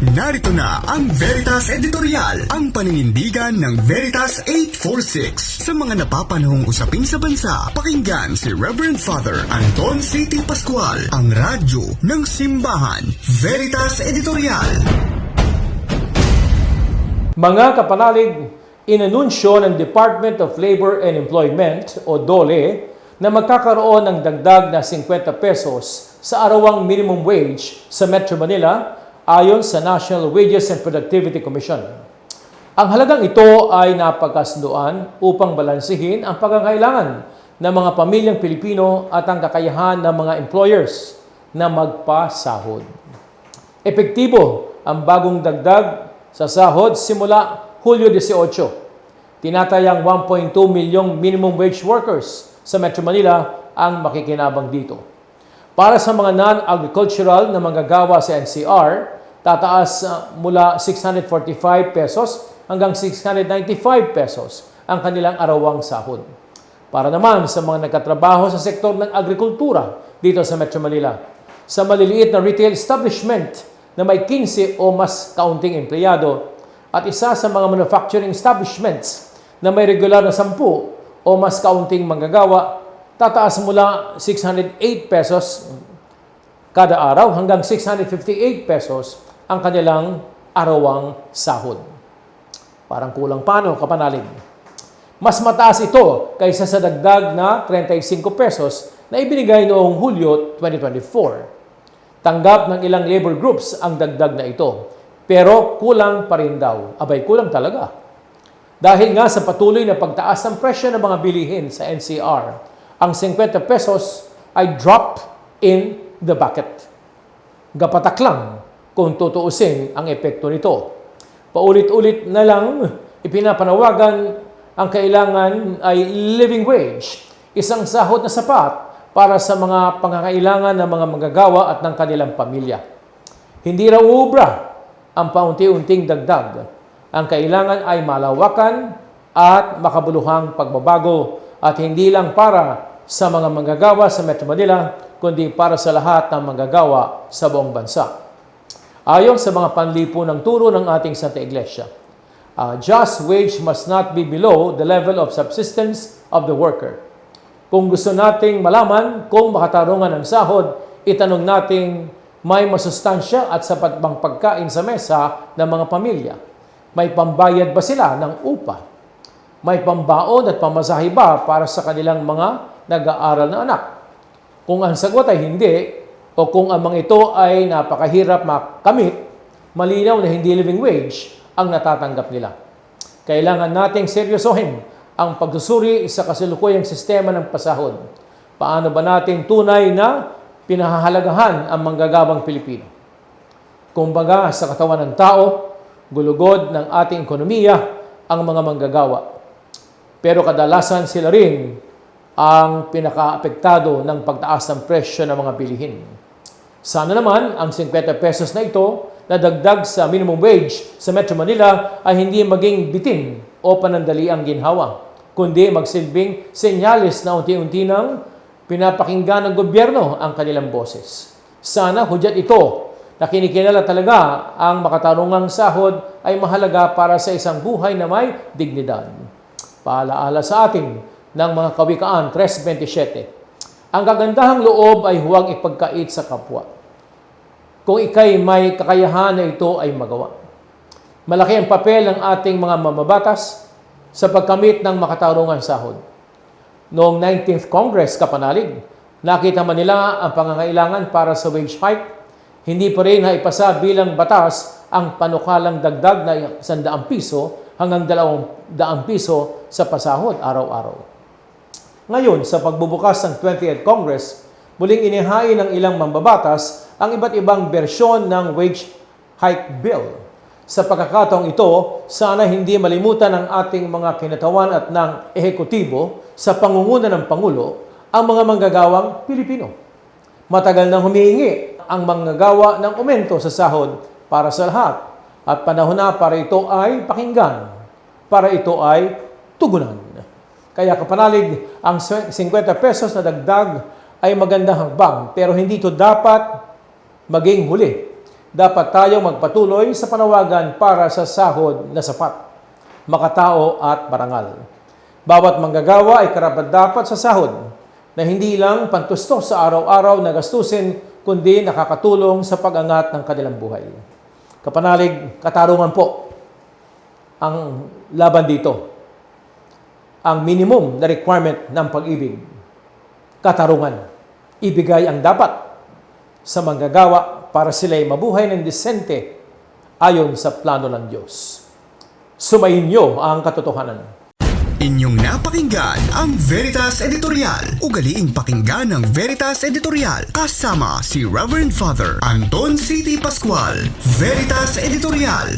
Narito na ang Veritas Editorial, ang paninindigan ng Veritas 846 sa mga napapanahong usapin sa bansa. Pakinggan si Reverend Father Anton C.T. Pascual, ang radyo ng simbahan. Veritas Editorial. Mga kapanalig, inanunsyo ng Department of Labor and Employment o DOLE na magkakaroon ng dagdag na 50 pesos sa arawang minimum wage sa Metro Manila ayon sa National Wages and Productivity Commission. Ang halagang ito ay napagkasunduan upang balansehin ang pagkakailangan ng mga pamilyang Pilipino at ang kakayahan ng mga employers na magpasahod. Epektibo ang bagong dagdag sa sahod simula Hulyo 18. Tinatayang 1.2 milyong minimum wage workers sa Metro Manila ang makikinabang dito. Para sa mga non-agricultural na manggagawa sa NCR, tataas uh, mula 645 pesos hanggang 695 pesos ang kanilang arawang sahod. Para naman sa mga nagkatrabaho sa sektor ng agrikultura dito sa Metro Manila, sa maliliit na retail establishment na may 15 o mas kaunting empleyado at isa sa mga manufacturing establishments na may regular na 10 o mas kaunting manggagawa, tataas mula 608 pesos kada araw hanggang 658 pesos ang kanilang arawang sahod. Parang kulang paano, kapanalig. Mas mataas ito kaysa sa dagdag na 35 pesos na ibinigay noong Hulyo 2024. Tanggap ng ilang labor groups ang dagdag na ito. Pero kulang pa rin daw. Abay, kulang talaga. Dahil nga sa patuloy na pagtaas ng presyo ng mga bilihin sa NCR, ang 50 pesos ay drop in the bucket. Gapatak lang kung tutuusin ang epekto nito. Paulit-ulit na lang ipinapanawagan ang kailangan ay living wage, isang sahod na sapat para sa mga pangangailangan ng mga manggagawa at ng kanilang pamilya. Hindi raw ubra ang paunti-unting dagdag. Ang kailangan ay malawakan at makabuluhang pagbabago at hindi lang para sa mga manggagawa sa Metro Manila, kundi para sa lahat ng manggagawa sa buong bansa. Ayon sa mga panlipo ng turo ng ating Santa Iglesia, a just wage must not be below the level of subsistence of the worker. Kung gusto nating malaman kung makatarungan ang sahod, itanong nating may masustansya at sapat bang pagkain sa mesa ng mga pamilya. May pambayad ba sila ng upa? May pambaon at pamasahe ba para sa kanilang mga nag-aaral na anak? Kung ang sagot ay hindi, o kung ang mga ito ay napakahirap makamit, malinaw na hindi living wage ang natatanggap nila. Kailangan nating seryosohin ang pagsusuri sa kasalukuyang sistema ng pasahod. Paano ba natin tunay na pinahahalagahan ang manggagawang Pilipino? Kumbaga sa katawan ng tao, gulugod ng ating ekonomiya ang mga manggagawa. Pero kadalasan sila rin ang pinakaapektado ng pagtaas ng presyo ng mga bilihin. Sana naman ang 50 pesos na ito na dagdag sa minimum wage sa Metro Manila ay hindi maging bitin o panandali ang ginhawa, kundi magsilbing senyalis na unti-unti nang pinapakinggan ng gobyerno ang kanilang boses. Sana hudyat ito na kinikilala talaga ang makatarungang sahod ay mahalaga para sa isang buhay na may dignidad. Paalaala sa atin ng mga kawikaan 3.27. Ang kagandahang loob ay huwag ipagkait sa kapwa. Kung ikay may kakayahan na ito ay magawa. Malaki ang papel ng ating mga mamabatas sa pagkamit ng makatarungang sahod. Noong 19th Congress, kapanalig, nakita man nila ang pangangailangan para sa wage hike, hindi pa rin naipasa bilang batas ang panukalang dagdag na 100 piso hanggang 200 piso sa pasahod araw-araw. Ngayon, sa pagbubukas ng 20th Congress, muling inihain ng ilang mambabatas ang iba't ibang bersyon ng wage hike bill. Sa pagkakataong ito, sana hindi malimutan ng ating mga kinatawan at ng ehekutibo sa pangunguna ng Pangulo ang mga manggagawang Pilipino. Matagal nang humihingi ang manggagawa ng aumento sa sahod para sa lahat at panahon na para ito ay pakinggan, para ito ay tugunan. Kaya kapanalig, ang 50 pesos na dagdag ay magandang hakbang pero hindi ito dapat maging huli. dapat tayong magpatuloy sa panawagan para sa sahod na sapat, makatao at marangal. Bawat manggagawa ay karapat-dapat sa sahod na hindi lang pantusto sa araw-araw na gastusin, kundi nakakatulong sa pag-angat ng kanilang buhay. Kapanalig, katarungan po ang laban dito. Ang minimum na requirement ng pag-ibig, katarungan. Ibigay ang dapat sa manggagawa para sila'y mabuhay ng disente ayon sa plano ng Diyos. Sumayin niyo ang katotohanan. Inyong napakinggan ang Veritas Editorial. Ugaliing pakinggan ng Veritas Editorial kasama si Reverend Father Anton C.T. Pascual. Veritas Editorial.